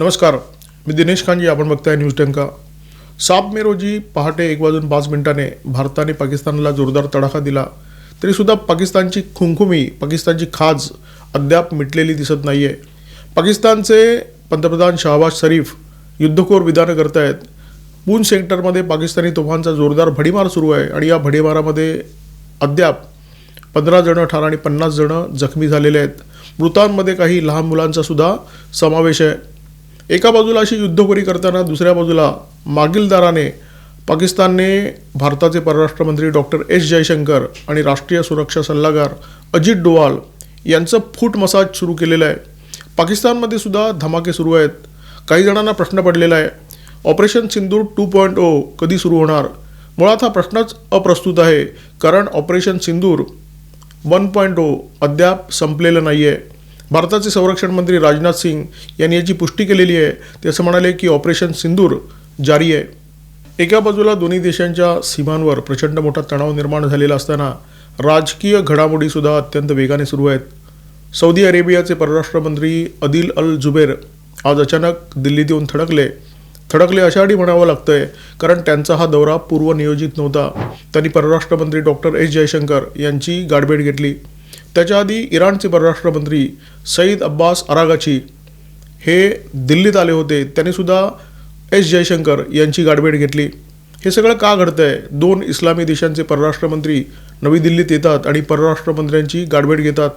नमस्कार मी दिनेश खानजी आपण बघताय न्यूज टंका. सात मे रोजी पहाटे एक वाजून पाच मिनिटाने भारताने पाकिस्तानला जोरदार तडाखा दिला. तरीसुद्धा पाकिस्तानची खुमखुमी पाकिस्तानची खाज अद्याप मिटलेली दिसत नाही आहे पाकिस्तानचे पंतप्रधान शहबाज शरीफ युद्धखोर विधानं करतायत. पून सेक्टरमध्ये पाकिस्तानी तोफांचा जोरदार भडीमार सुरू आहे आणि या भडीमारामध्ये अद्याप पंधरा जणं ठार आणि पन्नास जणं जखमी झालेले आहेत. मृतांमध्ये काही लहान मुलांचा सुद्धा समावेश आहे. एका बाजूला अशी युद्धखोरी करताना दुसऱ्या बाजूला मागील दाराने पाकिस्तानने भारताचे परराष्ट्र मंत्री डॉक्टर एस जयशंकर आणि राष्ट्रीय सुरक्षा सल्लागार अजित डोवाल यांचं फूट मसाज सुरू केलेलं आहे. पाकिस्तानमध्ये सुद्धा धमाके सुरू आहेत. काही जणांना प्रश्न पडलेला आहे. Operation Sindoor two point O कधी सुरू होणार? मुळात हा प्रश्नच अप्रस्तुत आहे. कारण operation Sindoor one point O अद्याप संपलेलं नाही आहे भारताचे संरक्षण मंत्री राजनाथ सिंग यांनी याची पुष्टी केलेली आहे. ते असं म्हणाले की ऑपरेशन सिंदूर जारी आहे. एका बाजूला दोन्ही देशांच्या सीमांवर प्रचंड मोठा तणाव निर्माण झालेला असताना राजकीय घडामोडीसुद्धा अत्यंत वेगाने सुरू आहेत. सौदी अरेबियाचे परराष्ट्र मंत्री अदिल अल जुबेर आज अचानक दिल्लीत येऊन थडकले. थडकले अशासाठी म्हणावं लागतंय कारण त्यांचा हा दौरा पूर्वनियोजित नव्हता. त्यांनी परराष्ट्र मंत्री डॉक्टर एस जयशंकर यांची गाठभेट घेतली. त्याच्या आधी इराणचे परराष्ट्र मंत्री सईद अब्बास अरागाची हे दिल्लीत आले होते. त्यांनीसुद्धा एस जयशंकर यांची गाठभेट घेतली. हे सगळं का घडतं आहे दोन इस्लामी देशांचे परराष्ट्र मंत्री नवी दिल्लीत येतात आणि परराष्ट्र मंत्र्यांची गाठभेट घेतात.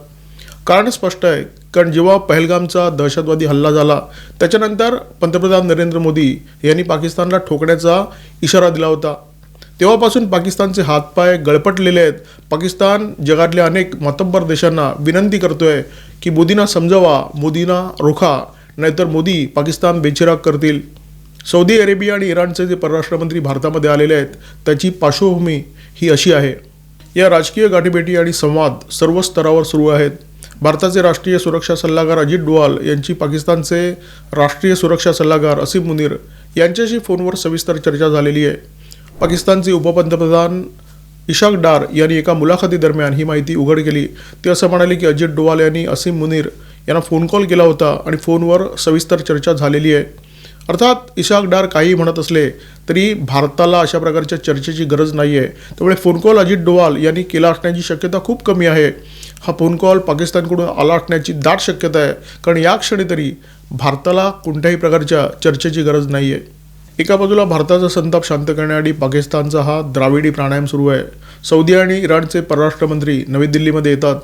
कारण स्पष्ट आहे कारण जेव्हा पहलगामचा दहशतवादी हल्ला झाला त्याच्यानंतर पंतप्रधान नरेंद्र मोदी यांनी पाकिस्तानला ठोकण्याचा इशारा दिला होता. तेव्हापासून पाकिस्तानचे हातपाय गळपटलेले आहेत. पाकिस्तान जगातल्या अनेक मतब्बर देशांना विनंती करतोय की मोदींना समजावा मोदींना रोखा नाहीतर मोदी पाकिस्तान बेचिराग करतील. सौदी अरेबिया आणि इराणचे जे परराष्ट्रमंत्री भारतामध्ये आलेले आहेत त्याची पार्श्वभूमी ही अशी आहे. या राजकीय गाठीभेटी आणि संवाद सर्व स्तरावर सुरू आहेत. भारताचे राष्ट्रीय सुरक्षा सल्लागार अजित डोवाल यांची पाकिस्तानचे राष्ट्रीय सुरक्षा सल्लागार असीम मुनीर यांच्याशी फोनवर सविस्तर चर्चा झालेली आहे. पाकिस्तानचे उपपंतप्रधान इशाक डार यांनी एका मुलाखतीदरम्यान ही माहिती उघड केली. ते असं म्हणाले की अजित डोवाल यांनी असीम मुनीर यांना फोन कॉल केला होता आणि फोनवर सविस्तर चर्चा झालेली आहे. अर्थात इशाक डार काही म्हणत असले तरी भारताला अशा प्रकारच्या चर्चेची गरज नाही आहे त्यामुळे फोन कॉल अजित डोवाल यांनी केला असण्याची शक्यता खूप कमी आहे. हा फोन कॉल पाकिस्तानकडून आला असण्याची दाट शक्यता आहे. कारण या क्षणी तरी भारताला कोणत्याही प्रकारच्या चर्चेची गरज नाही आहे एका बाजूला भारताचा संताप शांत करण्यासाठी पाकिस्तानचा हा द्राविडी प्राणायाम सुरू आहे. सौदी आणि इराणचे परराष्ट्र मंत्री नवी दिल्लीमध्ये येतात.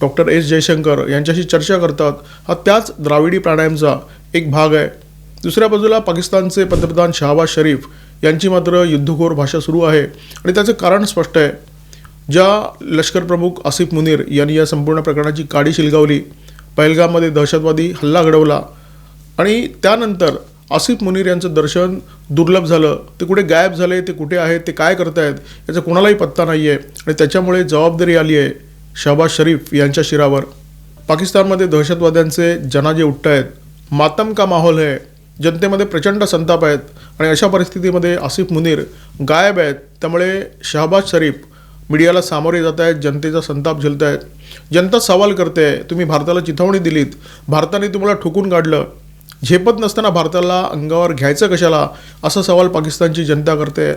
डॉक्टर एस जयशंकर यांच्याशी चर्चा करतात. हा त्याच द्राविडी प्राणायामचा एक भाग आहे. दुसऱ्या बाजूला पाकिस्तानचे पंतप्रधान शहाबाज शरीफ यांची मात्र युद्धखोर भाषा सुरू आहे आणि त्याचं कारण स्पष्ट आहे. ज्या लष्कर प्रमुख आसिफ मुनीर यांनी या संपूर्ण प्रकरणाची काडी शिलगावली पहलगाममध्ये दहशतवादी हल्ला घडवला आणि त्यानंतर आसिफ मुनीर यांचं दर्शन दुर्लभ झालं. ते कुठे गायब झाले ते कुठे आहेत ते काय करतायत याचा कोणालाही पत्ता नाही आहे आणि त्याच्यामुळे जबाबदारी आली आहे शहबाज शरीफ यांच्या शिरावर. पाकिस्तानमध्ये दहशतवाद्यांचे जनाजे उठत आहेत मातम का माहोल आहे जनतेमध्ये प्रचंड संताप आहेत. आणि अशा परिस्थितीमध्ये आसिफ मुनीर गायब आहेत. त्यामुळे शहबाज शरीफ मीडियाला सामोरे जात आहेत जनतेचा संताप झेलत आहेत जनता सवाल करते तुम्ही भारताला चिथावणी दिलीत. भारताने तुम्हाला ठोकून काढलं. झेपत नसताना भारताला अंगावर घ्यायचं कशाला? असा सवाल पाकिस्तानची जनता करते.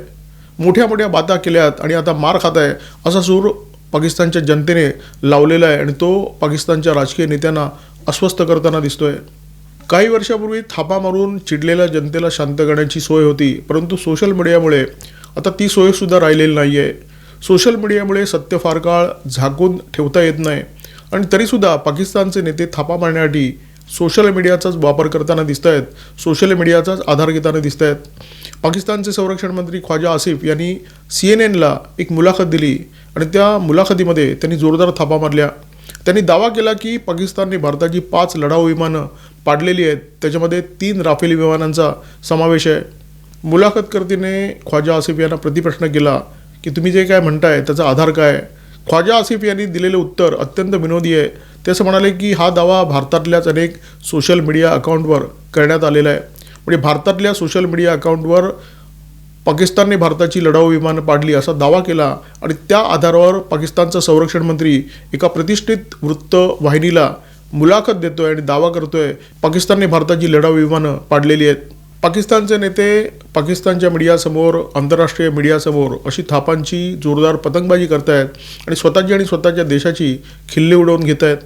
मोठ्या मोठ्या बाता केल्यात आणि आता मार खात आहे असा सूर पाकिस्तानच्या जनतेने लावलेला आहे आणि तो पाकिस्तानच्या राजकीय नेत्यांना अस्वस्थ करताना दिसतोय. काही वर्षापूर्वी थापा मारून चिडलेल्या जनतेला शांत करण्याची सोय होती परंतु सोशल मीडियामुळे आता ती सोयसुद्धा राहिलेली नाही आहे सोशल मीडियामुळे सत्य फार काळ झाकून ठेवता येत नाही. आणि तरीसुद्धा पाकिस्तानचे नेते थापा मारण्यासाठी सोशल मीडियाचाच वापर करताना दिसत आहेत सोशल मीडियाचाच आधार घेताना दिसत आहेत पाकिस्तानचे संरक्षण मंत्री ख्वाजा आसिफ यांनी सी एन एनला एक मुलाखत दिली आणि त्या मुलाखतीमध्ये त्यांनी जोरदार थापा मारल्या. त्यांनी दावा केला की पाकिस्तानने भारताची पाच लढाऊ विमानं पाडलेली आहेत. त्याच्यामध्ये तीन राफेल विमानांचा समावेश आहे. मुलाखतकर्तीने ख्वाजा आसिफ यांना प्रतिप्रश्न केला की तुम्ही जे काय म्हणताय त्याचा आधार काय आहे? ख्वाजा आसिफ यांनी दिलेले उत्तर अत्यंत विनोदी आहे. ते असं म्हणाले की हा दावा भारतातल्याच अनेक सोशल मीडिया अकाउंटवर करण्यात आलेला आहे. म्हणजे भारतातल्या सोशल मीडिया अकाउंटवर पाकिस्तानने भारताची लढाऊ विमानं पाडली असा दावा केला आणि त्या आधारावर पाकिस्तानचा संरक्षण मंत्री एका प्रतिष्ठित वृत्तवाहिनीला मुलाखत देतोय आणि दावा करतोय पाकिस्तानने भारताची लढाऊ विमानं पाडलेली आहेत. पाकिस्तानचे नेते पाकिस्तानच्या मीडियासमोर आंतरराष्ट्रीय मीडियासमोर अशी थापांची जोरदार पतंगबाजी करतायत आणि स्वतःची आणि स्वतःच्या देशाची खिल्ली उडवून घेत आहेत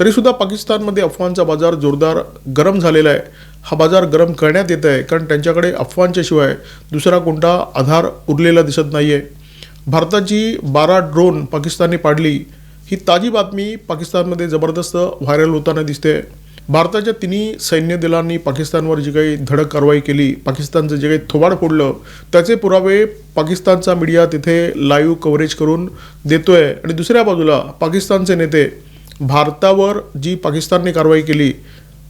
तरीसुद्धा पाकिस्तानमध्ये अफवांचा बाजार जोरदार गरम झालेला आहे. हा बाजार गरम करण्यात येत आहे कारण त्यांच्याकडे अफवांच्या शिवाय दुसरा कोणता आधार उरलेला दिसत नाही आहे भारताची बारा ड्रोन पाकिस्तानने पाडली. ही ताजी बातमी पाकिस्तानमध्ये जबरदस्त व्हायरल होताना दिसते. भारताच्या तिन्ही सैन्य दलांनी पाकिस्तानवर जी काही धडक कारवाई केली पाकिस्तानचं जे काही थोबाड फोडलं त्याचे पुरावे पाकिस्तानचा मीडिया तिथे लाईव्ह कव्हरेज करून देतोय. आणि दुसऱ्या बाजूला पाकिस्तानचे नेते भारतावर जी पाकिस्तानने कारवाई केली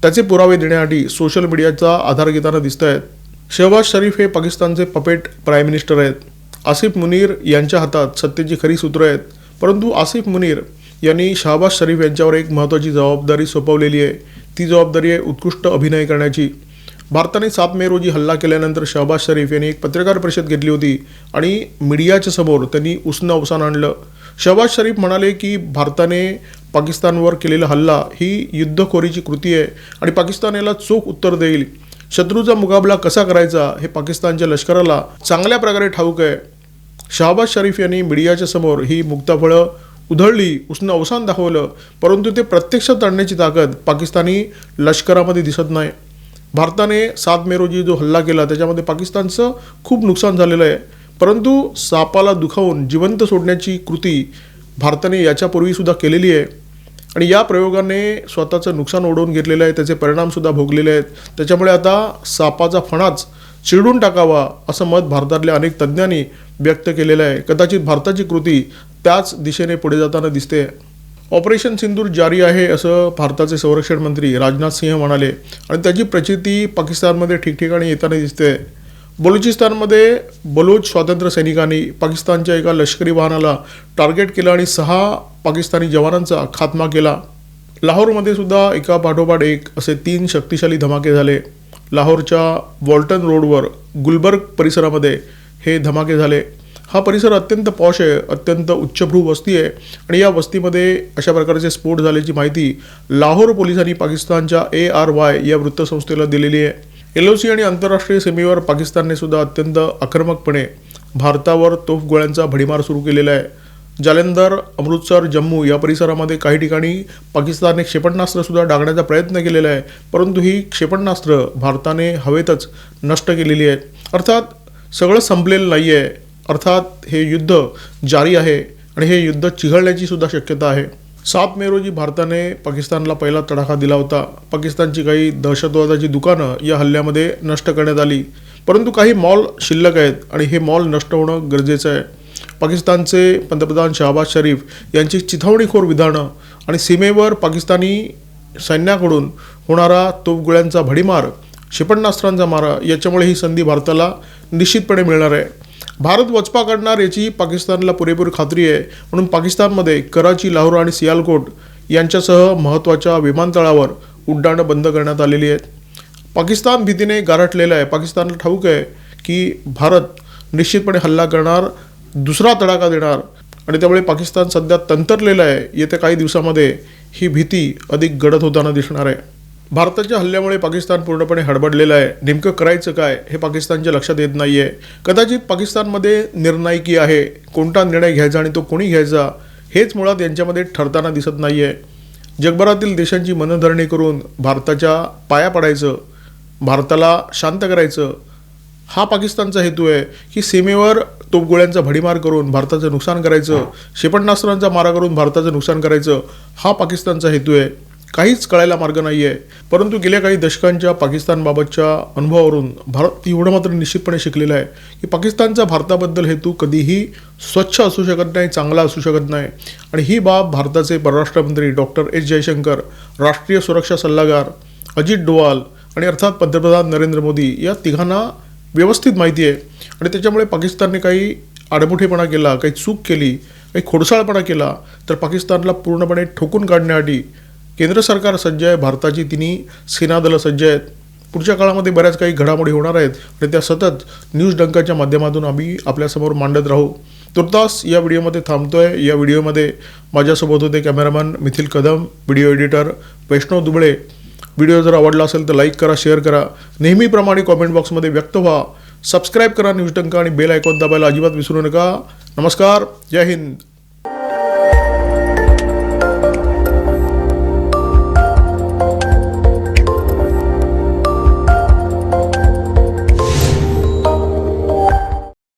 त्याचे पुरावे देण्यासाठी सोशल मीडियाचा आधार घेताना दिसत आहेत शहबाज शरीफ हे पाकिस्तानचे पपेट प्राईम मिनिस्टर आहेत. आसिफ मुनीर यांच्या हातात सत्तेची खरी सूत्र आहेत. परंतु आसिफ मुनीर यांनी शहबाज शरीफ यांच्यावर एक महत्त्वाची जबाबदारी सोपवलेली आहे. ती जबाबदारी आहे उत्कृष्ट अभिनय करण्याची. भारताने सात मे रोजी हल्ला केल्यानंतर शहबाज शरीफ यांनी एक पत्रकार परिषद घेतली होती आणि मीडियाच्या समोर त्यांनी उष्ण अवसान आणलं. शहबाज शरीफ म्हणाले की भारताने पाकिस्तानवर केलेला हल्ला ही युद्धखोरीची कृती आहे आणि पाकिस्तान याला चोख उत्तर देईल. शत्रूचा मुकाबला कसा करायचा हे पाकिस्तानच्या लष्कराला चांगल्या प्रकारे ठाऊक आहे. शहाबाज शरीफ यांनी मीडियाच्या समोर ही मुक्ताफळं उधळली उसनं अवसान दाखवलं. परंतु ते प्रत्यक्षात आणण्याची ताकद पाकिस्तानी लष्करामध्ये दिसत नाही. भारताने सात मे रोजी जो हल्ला केला त्याच्यामध्ये पाकिस्तानचं खूप नुकसान झालेलं आहे. परंतु सापाला दुखावून जिवंत सोडण्याची कृती भारताने याच्यापूर्वीसुद्धा केलेली आहे. आणि या प्रयोगाने स्वतःचं नुकसान ओढवून घेतलेलं आहे त्याचे परिणामसुद्धा भोगलेले आहेत. त्याच्यामुळे आता सापाचा फणाच चिरडून टाकावा असं मत भारतातल्या अनेक तज्ज्ञांनी व्यक्त केलेलं आहे. कदाचित भारताची कृती त्याच दिशेने पुढे जाताना दिसते. ऑपरेशन सिंदूर जारी आहे असं भारताचे संरक्षण मंत्री राजनाथ सिंह म्हणाले आणि त्याची प्रचिती पाकिस्तानमध्ये ठिकठिकाणी येताना दिसते. बलुचिस्तानमध्ये बलूच स्वातंत्र्य सैनिकांनी पाकिस्तानच्या एका लष्करी वाहनाला टार्गेट केलं आणि सहा पाकिस्तानी जवानांचा खात्मा केला. लाहोरमध्ये सुद्धा एका पाठोपाठ एक असे तीन शक्तिशाली धमाके झाले. लाहोरच्या वॉल्टन रोडवर गुलबर्ग परिसरामध्ये हे धमाके झाले. हा परिसर अत्यंत पॉश आहे अत्यंत उच्चभ्रू वस्ती आहे आणि या वस्तीमध्ये अशा प्रकारचे स्फोट झाल्याची माहिती लाहोर पोलिसांनी पाकिस्तानच्या ए आर वाय या वृत्तसंस्थेला दिलेली आहे. एल ओ सी आणि आंतरराष्ट्रीय सीमेवर पाकिस्तानने सुद्धा अत्यंत आक्रमकपणे भारतावर तोफगोळ्यांचा भडीमार सुरू केलेला आहे. जालंधर अमृतसर जम्मू या परिसरामध्ये काही ठिकाणी पाकिस्तानने क्षेपणास्त्रसुद्धा डागण्याचा प्रयत्न केलेला आहे. परंतु ही क्षेपणास्त्र भारताने हवेतच नष्ट केलेली आहेत अर्थात सगळं संपलेलं नाही आहे अर्थात हे युद्ध जारी आहे आणि हे युद्ध चिघळण्याची सुद्धा शक्यता आहे. सात मे रोजी भारताने पाकिस्तानला पहिला तडाखा दिला होता. पाकिस्तानची काही दहशतवादाची दुकानं या हल्ल्यामध्ये नष्ट करण्यात आली. परंतु काही मॉल शिल्लक आहेत आणि हे मॉल नष्ट होणं गरजेचं आहे. पाकिस्तानचे पंतप्रधान शहाबाज शरीफ यांची चिथावणीखोर विधानं आणि सीमेवर पाकिस्तानी सैन्याकडून होणारा तोफगोळ्यांचा भडीमार क्षेपणास्त्रांचा मारा याच्यामुळे ही संधी भारताला निश्चितपणे मिळणार आहे. भारत वचपा काढणार याची पाकिस्तानला पुरेपूर खात्री आहे. म्हणून पाकिस्तानमध्ये कराची लाहोर आणि सियालकोट यांच्यासह महत्त्वाच्या विमानतळावर उड्डाणं बंद करण्यात आलेली आहेत. पाकिस्तान भीतीने गारठलेलं आहे. पाकिस्तानला ठाऊक आहे की भारत निश्चितपणे हल्ला करणार दुसरा तडाखा देणार. आणि त्यामुळे पाकिस्तान सध्या तंतरलेलं आहे. येत्या काही दिवसामध्ये ही भीती अधिक गडद होताना दिसणार आहे. भारताच्या हल्ल्यामुळे पाकिस्तान पूर्णपणे हडबडलेलं आहे. नेमकं करायचं काय हे पाकिस्तानच्या लक्षात येत नाही आहे कदाचित पाकिस्तानमध्ये निर्णायकी आहे. कोणता निर्णय घ्यायचा आणि तो कोणी घ्यायचा हेच मुळात यांच्यामध्ये ठरताना दिसत नाही आहे जगभरातील देशांची मनधरणी करून भारताच्या पाया पडायचं भारताला शांत करायचं हा पाकिस्तानचा हेतू आहे की सीमेवर तोफगोळ्यांचा भडीमार करून भारताचं नुकसान करायचं क्षेपणास्त्रांचा मारा करून भारताचं नुकसान करायचं हा पाकिस्तानचा हेतू आहे. काहीच कळायला मार्ग नाही आहे परंतु गेल्या काही दशकांच्या पाकिस्तानबाबतच्या अनुभवावरून भारत एवढं मात्र निश्चितपणे शिकलेला आहे की पाकिस्तानचा भारताबद्दल हेतू कधीही स्वच्छ असू शकत नाही चांगला असू शकत नाही. आणि ही बाब भारताचे परराष्ट्रमंत्री डॉक्टर एस. जयशंकर राष्ट्रीय सुरक्षा सल्लागार अजित डोवाल आणि अर्थात पंतप्रधान नरेंद्र मोदी या तिघांना व्यवस्थित माहिती आहे. आणि त्याच्यामुळे पाकिस्तानने काही आडमुठेपणा केला काही चूक केली काही खोडसाळपणा केला तर पाकिस्तानला पूर्णपणे ठोकून काढण्यासाठी केंद्र सरकार सज्ज आहे. भारताची तिन्ही सेनादलं सज्ज आहेत. पुढच्या काळामध्ये बऱ्याच काही घडामोडी होणार आहेत. आणि त्या सतत न्यूज डंकाच्या माध्यमातून आम्ही आपल्यासमोर मांडत राहू. तुर्तास या व्हिडिओमध्ये थांबतो आहे या व्हिडिओमध्ये माझ्यासोबत होते cameraman Mithil Kadam video editor Vaishnav Duble. Video जर आवडला असेल तर लाईक करा शेअर करा. नेहमीप्रमाणे कॉमेंट बॉक्समध्ये व्यक्त व्हा. सबस्क्राईब करा न्यूज टंका आणि बेल आयकॉन दाबायला अजिबात विसरू नका. नमस्कार. जय हिंद.